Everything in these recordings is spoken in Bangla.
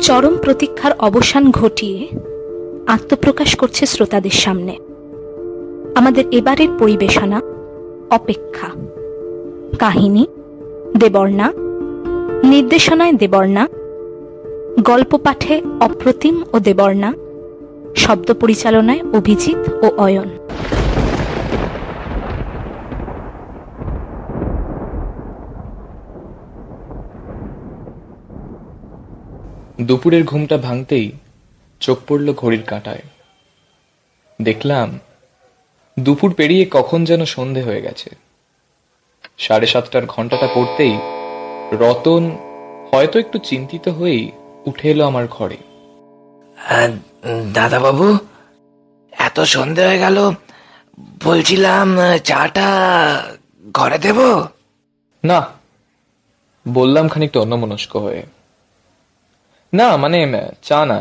চরম প্রতীক্ষার অবসান ঘটিয়ে আত্মপ্রকাশ করছে শ্রোতাদের সামনে। আমাদের এবারের পরিবেশনা, অপেক্ষা। কাহিনী, দেবর্ণা। নির্দেশনায় দেবর্ণা। গল্প পাঠে অপ্রতিম ও দেবর্ণা। শব্দ পরিচালনায় অভিজিৎ ও অয়ন। দুপুরের ঘুমটা ভাঙতেই চোখ পড়ল ঘড়ির কাঁটায়। দেখলাম দুপুর পেরিয়ে কখন যেন সন্ধে হয়ে গেছে। সাড়ে সাতটার ঘন্টাটা পড়তেই রতন হয়তো একটু চিন্তিত হয়েই উঠে এলো আমার ঘরে। দাদা বাবু এত সন্ধে হয়ে গেল বলছিলাম চাটা ঘরে দেব? না বললাম খানিকটা অন্যমনস্ক হয়ে। না মানে চা না।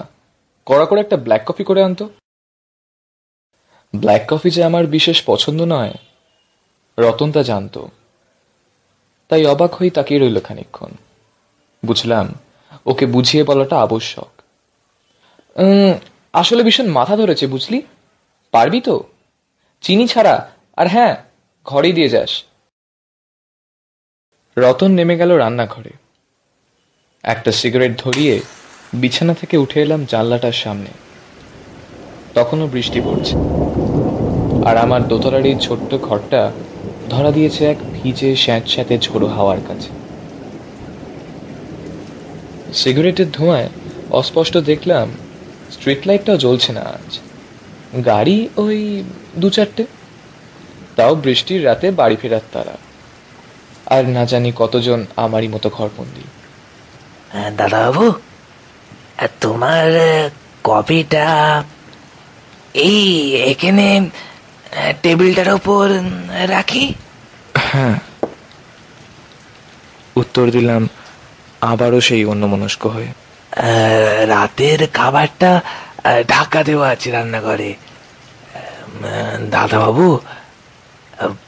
কড়া করে একটা ব্ল্যাক কফি করে আনতো। ব্ল্যাক কফি যে আমার বিশেষ পছন্দ নয়, রতন তা জানতো। তাই অবাক হয়ে তাকিয়ে রইল খানিকক্ষণ। বুঝলাম, ওকে বুঝিয়ে বলাটা আবশ্যক। আসলে ভীষণ মাথা ধরেছে, বুঝলি? পারবি তো? চিনি ছাড়া, আর হ্যাঁ ঘরেই দিয়ে যাস। রতন নেমে গেল রান্নাঘরে। একটা সিগারেট ধরিয়ে বিছানা থেকে উঠে এলাম জানলাটার সামনে। তখনও বৃষ্টি পড়ছে। আর আমার দোতলার এই ছোট্ট ঘরটা ধরা দিয়েছে এক ভিজে স্যাঁত স্যাঁতে ঝোড়ো হাওয়ার কাছে। সিগারেটের ধোঁয়ায় অস্পষ্ট দেখলাম স্ট্রিট লাইটটাও জ্বলছে না আজ। গাড়ি ওই দু চারটে। তাও বৃষ্টির রাতে বাড়ি ফেরার তারা। আর না জানি কতজন আমারই মতো ঘরবন্দি। দাদা বাবু তোমার কপিটা এই এখানে টেবিলটার ওপর রাখি? হ্যাঁ। উত্তর দিলাম আবারও সেই অন্যমনস্ক হয়ে। রাতের খাবারটা ঢাকা দেওয়া আছে রান্নাঘরে। দাদা বাবু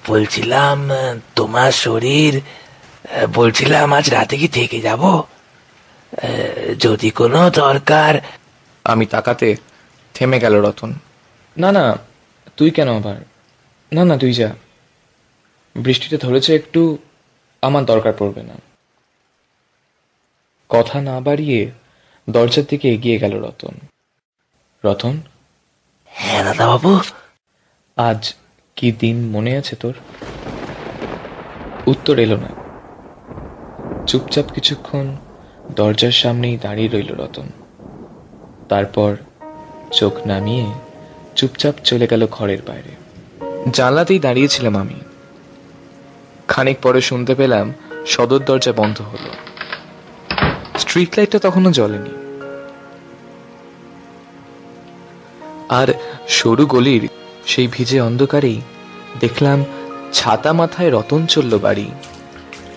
বলছিলাম তোমার শরীর বলছিলাম আজ রাতে কি থেকে যাব? যদি কোনো দরকার। আমি তাকাতে থেমে গেল রতন। না না তুই কেন আবার? না না তুই যা। বৃষ্টিটা ধরেছে একটু আমার দরকার পড়বে না। কথা না বাড়িয়ে দরজার দিকে এগিয়ে গেল রতন। রতন? হ্যাঁ দাদা বাবু আজ কি দিন মনে আছে তোর? উত্তর এলো না। চুপচাপ কিছুক্ষণ দরজার সামনেই দাঁড়িয়ে রইল রতন। তারপর চোখ নামিয়ে চুপচাপ চলে গেল ঘরের বাইরে। জানলাতেই দাঁড়িয়েছিলাম আমি। খানিক পরে শুনতে পেলাম সদর দরজা বন্ধ হলো। স্ট্রিট লাইটটা তখনও জ্বলেনি। আর সরু গলির সেই ভিজে অন্ধকারেই দেখলাম ছাতা মাথায় রতন চলল বাড়ি,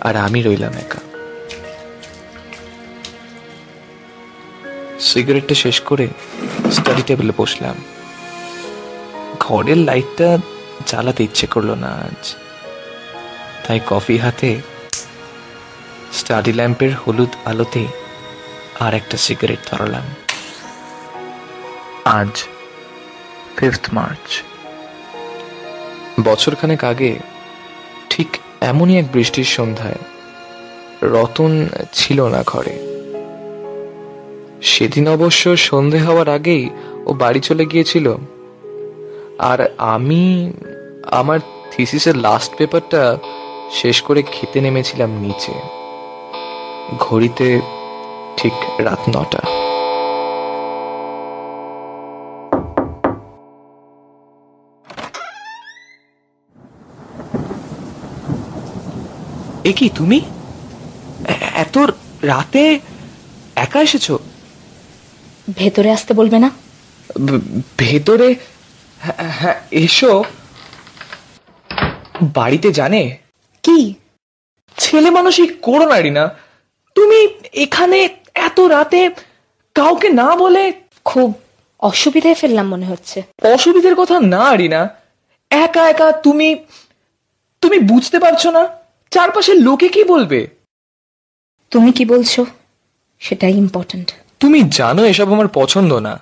আর আমি রইলাম একা। সিগারেটটা শেষ করে স্টাডি টেবিলে বসলাম। ঘরের লাইটটা জ্বালাতে ইচ্ছে করল না আজ। তাই কফি হাতে স্টাডি ল্যাম্পের হলুদ আলোতে আর একটা সিগারেট ধরালাম। আজ ফিফথ মার্চ বছরখানেক আগে ঠিক এমনই এক বৃষ্টির সন্ধ্যায় রতন ছিল না ঘরে। সেদিন অবশ্য সন্ধে হওয়ার আগেই ও বাড়ি চলে গিয়েছিল। আর আমি আমার থিসিসের লাস্ট পেপারটা শেষ করে খেতে নেমেছিলাম নিচে। ঘড়িতে ঠিক রাত নটা। এ কি তুমি? এত রাতে একা এসেছ? ভেতরে আসতে বলবে না? ভেতরে? হ্যাঁ, হ্যাঁ এসো। বাড়িতে জানে? কি? ছেলে মানুষই করো না রিনা। তুমি এখানে এত রাতে কাউকে না বলে খুব অসুবিধায় ফেললাম মনে হচ্ছে। অসুবিধের কথা না রিনা। একা একা তুমি তুমি বুঝতে পারছ না? চারপাশের লোকে কি বলবে? তুমি কি বলছো? সেটাই ইম্পর্ট্যান্ট তুমি জানো এসব আমার পছন্দ না।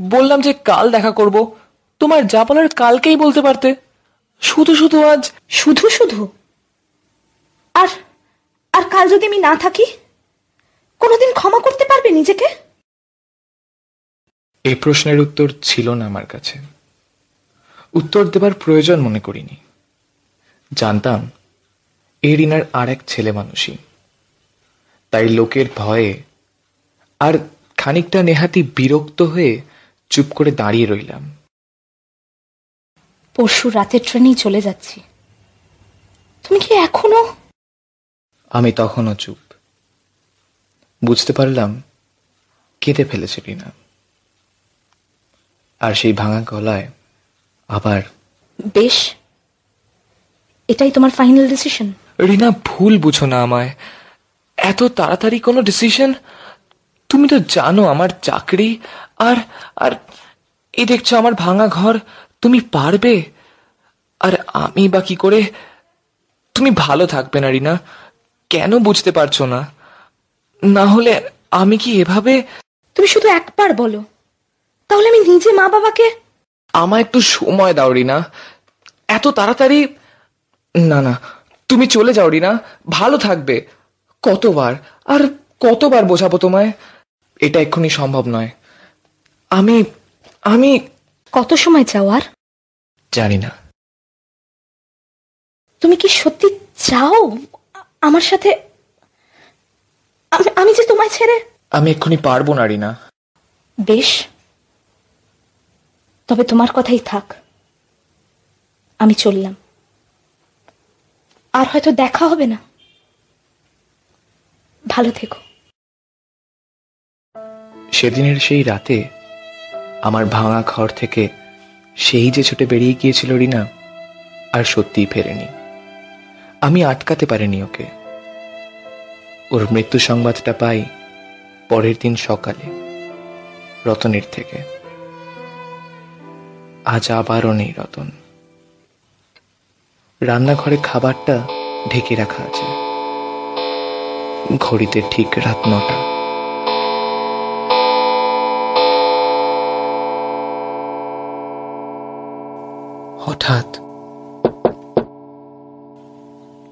বললাম যে কাল দেখা করব। তোমার যা বলার কালকেই বলতে পারতে। শুধু শুধু আজ। শুধু শুধু? আর আর কাল যদি আমি না থাকি? কোনোদিন ক্ষমা করতে পারবে নিজেকে? এ প্রশ্নের উত্তর ছিল না আমার কাছে। উত্তর দেবার প্রয়োজন মনে করিনি। জানতাম এই রিনার আর এক ছেলে মানুষই। তাই লোকের ভয়ে আর খানিকটা নেহাতি বিরক্ত হয়ে চুপ করে দাঁড়িয়ে রইলাম। পরশু রাতের ট্রেনেই চলে যাচ্ছি। তুমি কি এখনও? আমি তখনও চুপ। বুঝতে পারলাম কেঁদে ফেলেছে রিনা আর সেই ভাঙা গলায় আবার বেশ। এটাই তোমার ফাইনাল ডিসিশন? রিনা ভুল বুঝো না আমায়। এত তাড়াতাড়ি কোনো ডিসিশন? তুমি তো জানো আমার চাকরি আর আর এই দেখছ আমার ভাঙা ঘর তুমি পারবে? আর আমি বা কি করে? তুমি ভালো থাকবে না রিনা। কেন বুঝতে পারছ না? না হলে আমি কি এভাবে? তুমি শুধু একবার বলো। তাহলে আমি নিজে মা বাবাকে? আমায় একটু সময় দাও রিনা। এত তাড়াতাড়ি? না না তুমি চলে যাও রিনা। ভালো থাকবে। কতবার? আর কতবার বোঝাবো তোমায়? এটা এক্ষুনি সম্ভব নয়। আমি আমি কত সময় চাও আর? জানি না। তুমি কি সত্যি চাও আমার সাথে? আমি- আমি যে তোমায় ছেড়ে আমি এক্ষুনি পারব না রিনা। বেশ। তবে তোমার কথাই থাক। আমি চললাম। আর হয়তো দেখা হবে না। ভালো থেকো। সেদিনের সেই রাতে আমার ভাঙা ঘর থেকে সেই যে ছুটে বেরিয়ে গিয়েছিল রিনা আর সত্যিই ফেরেনি। আমি আটকাতে পারিনি ওকে। ওর মৃত্যু সংবাদটা পাই পরের দিন সকালে, রতনের থেকে। আজ আবারও নেই রতন। রান্নাঘরে খাবারটা ঢেকে রাখা আছে। ঘড়িতে ঠিক রাত নটা। হঠাৎ।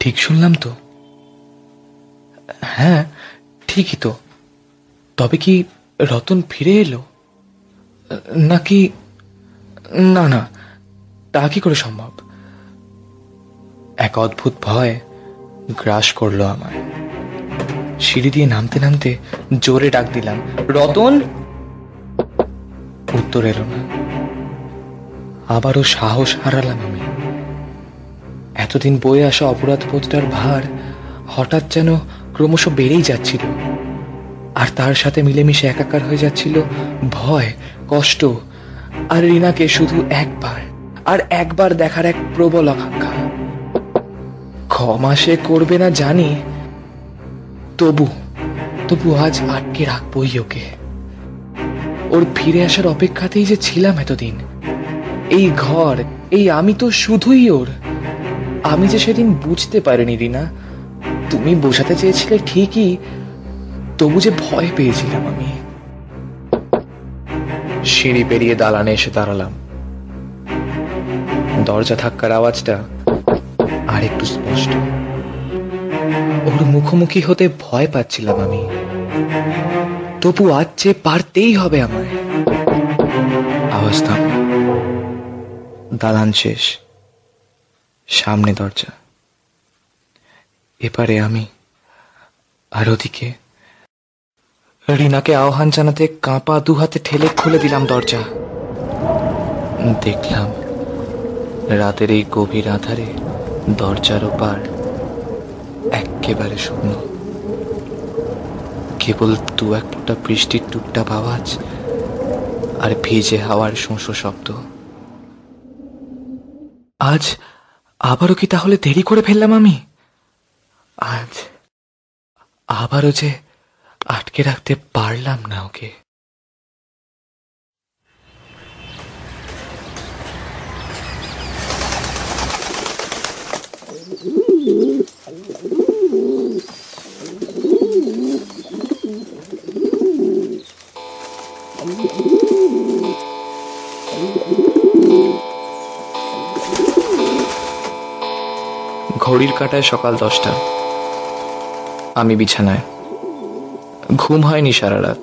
ঠিক শুনলাম তো। হ্যাঁ ঠিকই তো। তবে কি রতন ফিরে এলো? নাকি, না না, তা কি করে সম্ভব? এক অদ্ভুত ভয় গ্রাস করল আমায়। সিঁড়ি দিয়ে নামতে নামতে জোরে ডাক দিলাম, রতন! উত্তর এলো না। আবারও সাহস হারালাম আমি। এতদিন বয়ে আসা অপরাধ বোধটার ভার হঠাৎ যেন ক্রমশ বেড়েই যাচ্ছিল। আর তার সাথে মিলেমিশে একাকার হয়ে যাচ্ছিল ভয়, কষ্ট, আর রিনাকে শুধু একবার, আর একবার দেখার এক প্রবল আকাঙ্ক্ষা। ক্ষমা সে করবে না জানি, তবু তবু আজ আটকে রাখবই ওকে। ওর ফিরে আসার অপেক্ষাতেই যে ছিলাম এতদিন এই ঘর, এই আমি তো শুধুই ওর। আমি যে সেদিন বুঝতে পারিনি, রিনা। তুমি বোঝাতে চেয়েছিলে ঠিকই, তবু যে ভয় পেয়েছিলাম আমি। সিঁড়ি পেরিয়ে দালানে এসে দাঁড়ালাম। দরজা ধাক্কার আওয়াজটা আর একটু স্পষ্ট। ওর মুখোমুখি হতে ভয় পাচ্ছিলাম আমি। তবু আজ যে পারতেই হবে আমায়। আওয়াজ থামল দালান শেষ। সামনে দরজা। এপারে আমি আর ওদিকে রিনাকে আহ্বান জানাতে কাঁপা দু হাতে ঠেলে খুলে দিলাম দরজা। দেখলাম রাতের এই গভীর আধারে দরজার ওপার একেবারে শূন্য। কেবল দু এক ফোঁটা বৃষ্টির টুকটাপ আওয়াজ আর ভিজে হাওয়ার শোঁসো শব্দ। আজ আবারও কি তাহলে দেরি করে ফেললাম আমি? আজ আবারও যে আটকে রাখতে পারলাম না ওকে। ঘড়ির কাঁটায় সকাল দশটা। আমি বিছানায়। ঘুম হয়নি সারা রাত।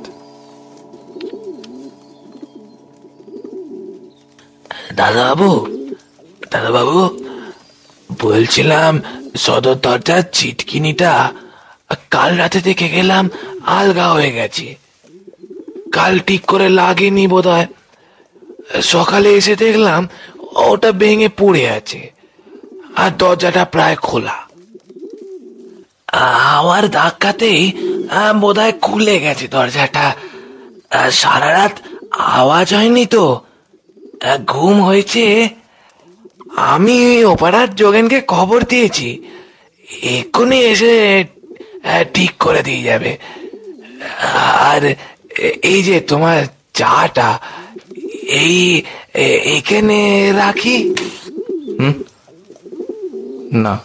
দাদাবাবু দাদাবাবু, বলছিলাম সদর দরজার চিটকিনিটা কাল রাতে দেখে গেলাম আলগা হয়ে গেছে। কাল ঠিক করে লাগেনি বোধ সকালে এসে দেখলাম ওটা ভেঙে পড়ে আছে। আর দরজাটা প্রায় খোলা। আমার ধাক্কাতেই বোধ হয় খুলে গেছে দরজাটা। সারা রাত আওয়াজ হয়নি তো। ঘুম হয়েছে। আমি ওপাড়ার যোগেনকে খবর দিয়েছি। এক্ষুনি এসে ঠিক করে দিয়ে যাবে। আর এই যে তোমার চাটা, এই এখানে রাখি। না।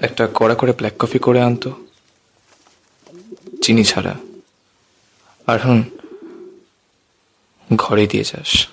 একটা কড়া করে ব্ল্যাক কফি করে আনতো চিনি ছাড়া। আর হুম, ঘরে দিয়ে যাস।